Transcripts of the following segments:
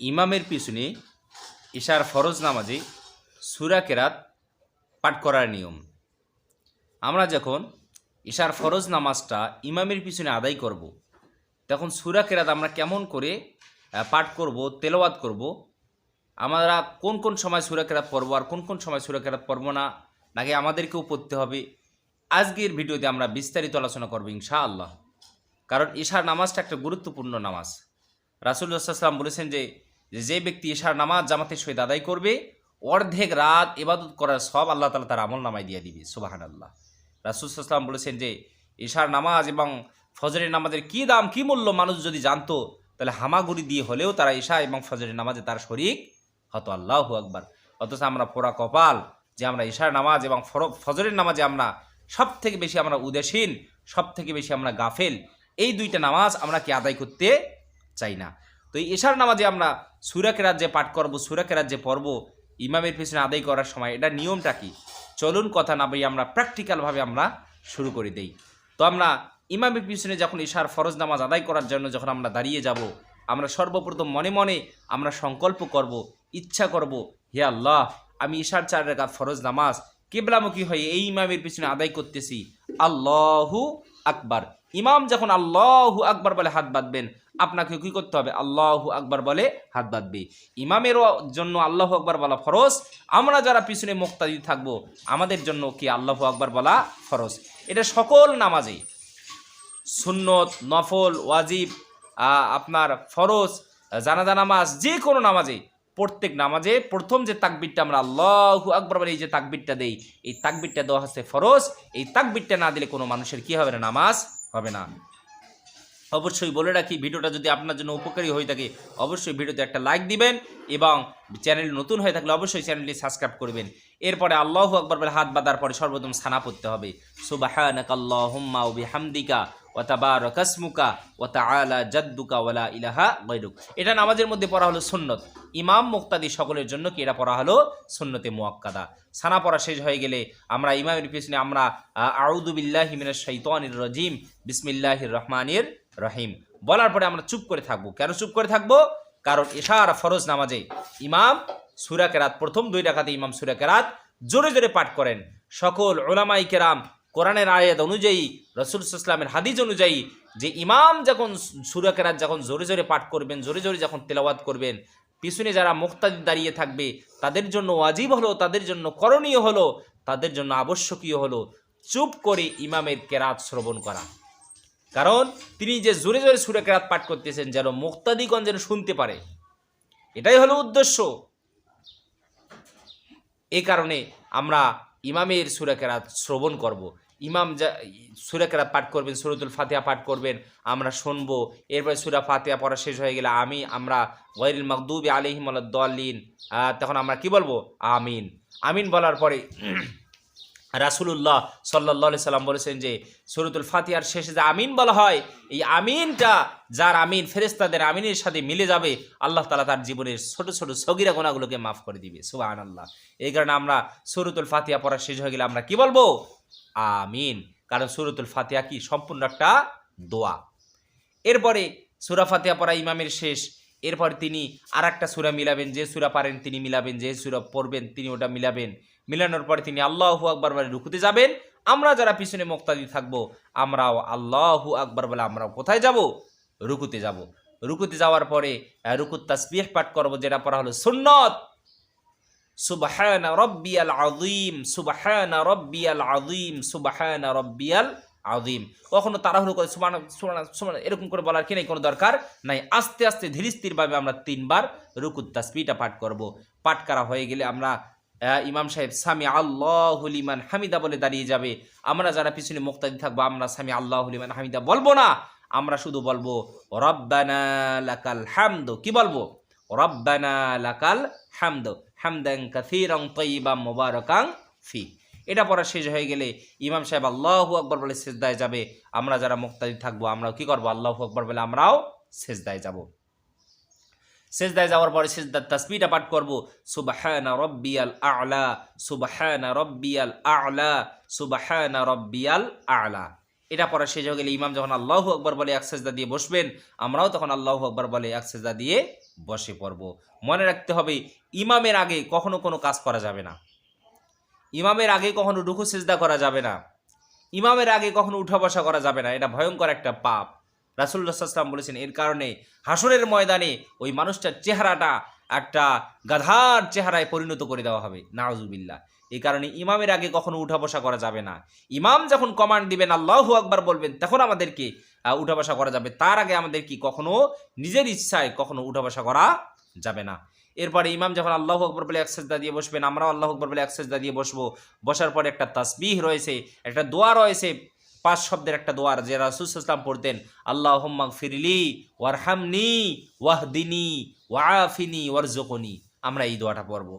ইমামের পিছনে ইশার ফরজ নামাজে সুরা কেরাত পাঠ করার নিয়ম আমরা যখন ইশার ফরজ নামাজটা ইমামের পিছনে আদায় করব। তখন সুরা কেরাত আমরা কেমন করে পাঠ করব, তেলাওয়াত করব, আমরা কোন কোন সময় সুরা কেরাত পড়ব আর কোন কোন সময় সুরা কেরাত পড়ব না, নাকি আমাদেরকেও পড়তে হবে, আজকের ভিডিওতে আমরা বিস্তারিত আলোচনা করব ইনশাআল্লাহ কারণ ঈশার নামাজটা একটা গুরুত্বপূর্ণ নামাজ রাসুল্লাহাম বলেছেন যে যে ব্যক্তি ঈশার নামাজ জামাতের সহিত আদায় করবে, অর্ধেক রাত এবাদত করার সব আল্লাহ তালা তার আমল নামায় দিয়ে দিবে সুবাহান আল্লাহ রাসুলাম বলেছেন যে ঈশার নামাজ এবং ফজরের নামাজের কী দাম, কী মূল্য মানুষ যদি জানতো, তাহলে হামাগুড়ি দিয়ে হলেও তারা ঈশা এবং ফজরের নামাজে তার শরিক হতো, আল্লাহ আকবার। অথচ আমরা পোড়া কপাল যে আমরা ঈশার নামাজ এবং ফজরের নামাজে আমরা সব থেকে বেশি আমরা উদাসীন সব থেকে বেশি আমরা গাফেল, এই দুইটা নামাজ আমরা কি আদায় করতে চাই না। তো এই এশার নামাজে আমরা সুরাকেরাত যে পাঠ করব সুরাকেরাত যে পর্ব ইমামের পিছনে আদায় করার সময় এটা নিয়মটা কি? চলুন কথা না বই আমরা প্র্যাকটিক্যালভাবে আমরা শুরু করে দেই। তো আমরা ইমামের পিছনে যখন ঈশার ফরজ নামাজ আদায় করার জন্য যখন আমরা দাঁড়িয়ে যাব, আমরা সর্বপ্রথম মনে মনে আমরা সংকল্প করব, ইচ্ছা করব, হে আল্লাহ, আমি ঈশার চার রেখাত ফরজ নামাজ কেবলামুখী হয়ে এই ইমামের পিছনে আদায় করতেছি। আল্লাহু আকবার। ইমাম যখন আল্লাহু আকবার বলে হাত বাঁধবেন আপনাকে কি করতে হবে? আল্লাহু আকবার বলে হাত বাঁধবে। ইমামেরও জন্য আল্লাহু আকবার বলা ফরজ। আমরা যারা পিছনে মুক্তাদি থাকব, আমাদের জন্য কি আল্লাহু আকবার বলা ফরজ? এটা সকল নামাজে। সুন্নত, নফল, ওয়াজিব আপনার ফরজ, জানাজা নামাজ, যে কোনো নামাজে, প্রত্যেক নামাজে প্রথম যে তাকবিরটা আমরা আল্লাহু আকবর বলে, এই যে তাকবিরটা দেই, এই তাকবিরটা দেওয়া হচ্ছে ফরজ। এই তাকবিরটা না দিলে কোনো মানুষের কি হবে না? নামাজ হবে না। অবশ্যই বলে রাখি, ভিডিওটা যদি আপনার জন্য উপকারী হয়ে থাকে, অবশ্যই ভিডিওতে একটা লাইক দিবেন এবং চ্যানেল নতুন হয়ে থাকলে অবশ্যই চ্যানেলটি সাবস্ক্রাইব করবেন। এরপরে আল্লাহু আকবর বলে, হাত বাঁধার পরে সর্বপ্রথম সানা পড়তে হবে। সুবাহানাকাল্লাহুম্মা ওয়া বিহামদিকা ওয়া তাবারাকাসমুকা ওয়া তাআলা জাদ্দুকা ওয়ালা ইলাহা গায়রুক। এটা নামাজের মধ্যে পড়া হলো সুন্নত। ইমাম মুক্তাদি সকলের জন্য কি এটা পড়া হলো সুন্নতে মুয়াক্কাদা। সানা পড়া শেষ হয়ে গেলে আমরা ইমামের পিছনে আমরা আউদু বিল্লাহি মিনাশ শাইতানির রাজিম, বিসমিল্লাহির রহমানির রহিম। বলার পরে আমরা চুপ করে থাকব। কেন চুপ করে থাকব? কারণ এশার ফরজ নামাজে ইমাম সুরা কেরাত, প্রথম দুই রাখাতে ইমাম সুরা কেরাত জোরে জোরে পাঠ করেন। সকল ওলামাই কেরাম কোরআনের আয়াত অনুযায়ী, রসুল ইসলামের হাদিজ অনুযায়ী যে ইমাম যখন সুরা কেরাত যখন জোরে জোরে পাঠ করবেন, জোরে জোরে যখন তেলাওয়াত করবেন, পিছনে যারা মুক্তাদি দাঁড়িয়ে থাকবে, তাদের জন্য ওয়াজিব হলো, তাদের জন্য করণীয় হলো, তাদের জন্য আবশ্যকীয় হলো চুপ করে ইমামের কেরাত শ্রবণ করা। কারণ তিনি যে জোরে জোরে সুরে কেরাত পাঠ করতেছেন, যেন মুক্তাদিগণ যেন শুনতে পারে। এটাই হলো উদ্দেশ্য। এই কারণে আমরা ইমামের সুরে কেরাত শ্রবণ করব। ইমাম যা সুরে কেরাত পাঠ করবেন, সুরতুল ফাতিহা পাঠ করবেন, আমরা শুনব। এরপরে সুরা ফাতিহা পড়া শেষ হয়ে গেলে আমি, আমরা ওয়াইল মকদুবি আলিহিম দলিন তখন আমরা কি বলব? আমিন। আমিন বলার পরে রাসুলুল্লাহ সাল্লাহ সাল্লাম বলেছেন যে, সুরতুল ফাতিহার শেষে যে আমিন বলা হয়, এই আমিনটা যার আমিন ফেরেস্তাদের আমিনের সাথে মিলে যাবে, আল্লাহ তালা তার জীবনের ছোট ছোট সগিরা গোনাগুলোকে মাফ করে দিবে। সুবাহ আল্লাহ এই কারণে আমরা সুরতুল ফাতিহা পড়া শেষ হয়ে গেলে আমরা কি বলব? আমিন। কারণ সুরতুল ফাতিহা কি? সম্পূর্ণ একটা দোয়া। এরপরে সুরা ফাতিহা পড়া ইমামের শেষ। এরপর তিনি আর একটা সুরা মিলাবেন, যে সুরা পারেন তিনি মিলাবেন, যে সুরা পড়বেন তিনি ওটা মিলাবেন। মিলানোর পরে তিনি আল্লাহু আকবর বলে রুকুতে যাবেন। আমরা যারা পিছনে মোক্তাদি থাকব, আমরাও আল্লাহু আকবার বলে আমরাও কোথায় যাব? রুকুতে যাব। রুকুতে যাওয়ার পরে রুকুত তাসবিহ পাঠ করব, যেটা পড়া হলো সুন্নত। সুবহানা রব্বিয়াল আযীম, সুবহানা রব্বিয়াল আযীম, সুবহানা রব্বিয়াল আযীম। কখনো তাড়াহুড়ো করে এরকম করে বলার কি নেই? কোনো দরকার নাই। আস্তে আস্তে, ধীর স্থিরভাবে আমরা তিনবার রুকুত, তাসবিহটা পাঠ করব। পাঠ করা হয়ে গেলে আমরা ইমাম সাহেব, সামি আল্লাহ লিমান হামিদা বলে দাঁড়িয়ে যাবে। আমরা যারা পিছনে মুক্তাদি থাকব, আমরা সামি আল্লাহ লিমান হামিদা বলব না। আমরা শুধু বলব, রব্বানা লাকাল হামদ কি বলব? রব্বানা লাকাল হামদ হামদান কাসীরান তাইয়িবাম মুবারাকান ফি। এটা পড়া শেষ হয়ে গেলে ইমাম সাহেব আল্লাহু আকবর বলে সেজদায় যাবে, আমরা যারা মুক্তাদি থাকব, আমরাও কি করব? আল্লাহু আকবর বলে আমরাও সেজদায় যাব। সেজদায় যাওয়ার পরে সেজদার তাসবিটা পাঠ করব, সুবহানা রব্বিয়াল আ'লা, সুবহানা রব্বিয়াল আ'লা, সুবহানা রব্বিয়াল আ'লা। এটা পড়া শেষ হয়ে গেলে ইমাম যখন আল্লাহু আকবর বলে এক সেজদা দিয়ে বসবেন, আমরাও তখন আল্লাহু আকবর বলে এক সেজদা দিয়ে বসে পড়ব। মনে রাখতে হবে, ইমামের আগে কখনো কোনো কাজ করা যাবে না। ইমামের আগে কখনো রুকু সেজদা করা যাবে না। ইমামের আগে কখনো উঠা বসা করা যাবে না। এটা ভয়ঙ্কর একটা পাপ। রাসুল্লাহাম বলেছেন, এর কারণে হাসরের ময়দানে ওই মানুষটার চেহারাটা একটা গাধার চেহারায় পরিণত করে দেওয়া হবে। নাওজুবিল্লাহ এই কারণে ইমামের আগে কখনো উঠা বসা করা যাবে না। ইমাম যখন কমান্ড দিবেন, আল্লাহু আকবার বলবেন, তখন আমাদেরকে উঠা বসা করা যাবে। তার আগে আমাদের কি কখনো নিজের ইচ্ছায় কখনো উঠা বসা করা যাবে না। এরপরে ইমাম যখন আল্লাহ আকবর বলে এক সেজদা দিয়ে বসবেন, আমরাও আল্লাহ আকবর বলে এক সেজদা দিয়ে বসবো। বসার পরে একটা তাসবিহ রয়েছে, একটা দোয়া রয়েছে, পাঁচ শব্দের একটা দোয়ার যে রাসুলাম পড়তেন আল্লাহ হোম্মাক ফিরলি ওয়ারহামনি ওয়াহদিনী ওয়াফিনি ওয়ারজকনি আমরা এই দোয়াটা পড়ব।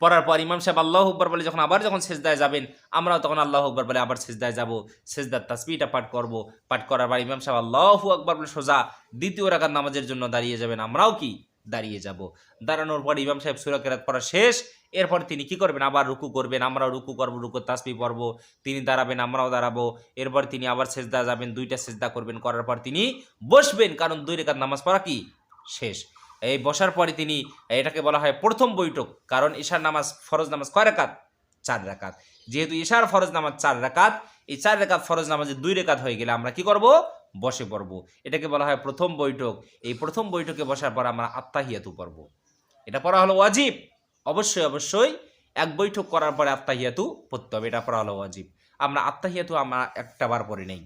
পড়ার পর ইমাম সাহেব আল্লাহ আকবর বলে, যখন আবার যখন সেজদায় যাবেন, আমরাও তখন আল্লাহ আকবর বলে আবার সেজদায় যাব। সেজদার তাসবিটা পাঠ করব। পাঠ করার পর ইমাম সাহেব আল্লাহ আকবর বলে সোজা দ্বিতীয় রাকাত নামাজের জন্য দাঁড়িয়ে যাবেন। আমরাও কি? দাঁড়িয়ে যাব। দাঁড়ানোর পর ইমাম সাহেব সুরা কেরাত পড়া শেষ। এরপর তিনি কি করবেন? আবার রুকু করবেন। আমরাও রুকু করব, রুকু তাসবি পড়ব। তিনি দাঁড়াবেন, আমরাও দাঁড়াবো। এরপর তিনি আবার সেজদা যাবেন, দুইটা সেজদা করবেন। করার পর তিনি বসবেন। কারণ দুই রেখাত নামাজ পড়া কি? শেষ। এই বসার পরে তিনি এটাকে বলা হয় প্রথম বৈঠক, কারণ ঈশার নামাজ ফরজ নামাজ কয় রাকাত? চার রাকাত। যেহেতু ঈশার ফরজ নামাজ চার রাকাত, এই চার রেখাত ফরজ নামাজে দুই রেখাত হয়ে গেলে আমরা কি করব? বসে পড়ব। এটাকে বলা হয় প্রথম বৈঠক। এই প্রথম বৈঠকে বসার পর আমরা আত্মাহিয়াতু পড়ব। এটা পড়া হলো ওয়াজিব। অবশ্যই অবশ্যই এক বৈঠক করার পরে আত্মাহিয়াতু পড়তে হবে। এটা পড়া হলো ওয়াজিব। আমরা আত্মাহিয়াতু আমরা একটা বার পড়ি নেই।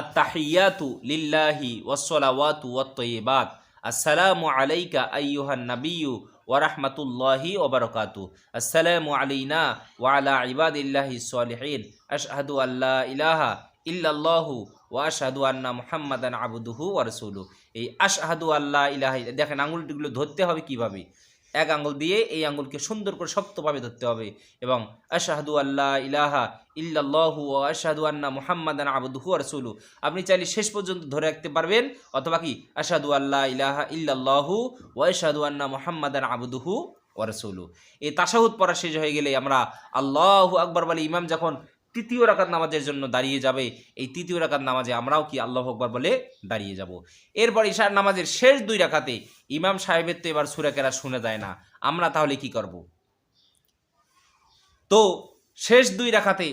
আত্তাহিয়াতু লিল্লাহি ওয়াসসালাওয়াতু ওয়াত-তাইয়িবাত। আসসালামু আলাইকা আইয়ুহান নাবিয়্যু ওয়া রাহমাতুল্লাহি ওয়া বারাকাতু। আসসালামু আলাইনা ওয়া আলা ইবাদিল্লাহি সলিহিন আশহাদু আল্লা ইলাহা ইল্লাল্লাহু ওয়া আশহাদু আন্না মুহাম্মাদান আবদুহু ওয়া রাসূলুহু। এই আশহাদু আল্লাহ ইলাহা দেখেন আঙুলটিগুলো ধরতে হবে কীভাবে? এক আঙ্গুল দিয়ে এই আঙ্গুলকে সুন্দর করে শক্তভাবে ধরতে হবে এবং আশাহাদু আল্লাহ ইলাহা ইল্লাল্লাহু ও আশাহাদু আন্না মুহাম্মাদান আবদুহু আর রসুলু আপনি চাইলে শেষ পর্যন্ত ধরে রাখতে পারবেন, অথবা কি? আশাহাদু আল্লাহ ইলাহা ইল্লাল্লাহু ও আশাহাদু আন্না মুহাম্মাদান আবদুহু ও রসুলু এই তাশাহুদ পড়া শেষ হয়ে গেলে আমরা আল্লাহু আকবর বলে, ইমাম যখন তৃতীয় রাকাত নামাজের জন্য দাঁড়িয়ে যাবে। এই তৃতীয় রাকাত নামাজে আমরাও কি আল্লাহ আকবর বলে দাঁড়িয়ে যাব। এরপর ঈশার নামাজের শেষ দুই রাকাতে ইমাম সাহেবের তো এবার সুরাকেরা শুনে দেয় না। আমরা তাহলে কি করব? তো শেষ দুই রাখাতে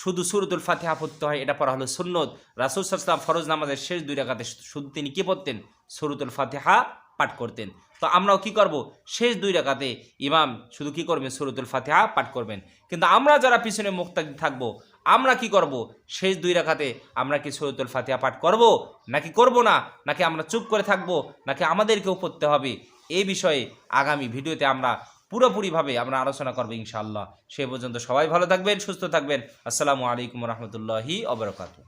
শুধু সুরতুল ফাতিহা পড়তে হয়, এটা পড়া হলো সুন্নত। রাসুল সাল্লাম ফরজ নামাজের শেষ দুই রাখাতে শুধু তিনি কি পড়তেন? সুরতুল ফাতিহা পাঠ করতেন। তো আমরাও কি করব? শেষ দুই রাখাতে ইমাম শুধু কি করবেন? সুরতুল ফাতিহা পাঠ করবেন। কিন্তু আমরা যারা পিছনে মুক্তাদি থাকব, আমরা কি করব? শেষ দুই রাখাতে আমরা কি সুরতুল ফাতিহা পাঠ করব? নাকি করব না? নাকি আমরা চুপ করে থাকব? নাকি আমাদেরকেও পড়তে হবে? এই বিষয়ে আগামী ভিডিওতে আমরা পুরোপুরিভাবে আমরা আলোচনা করব ইনশাআল্লাহ। সে পর্যন্ত সবাই ভালো থাকবেন, সুস্থ থাকবেন। আসসালামু আলাইকুম রহমতুল্লাহি অবরকাতু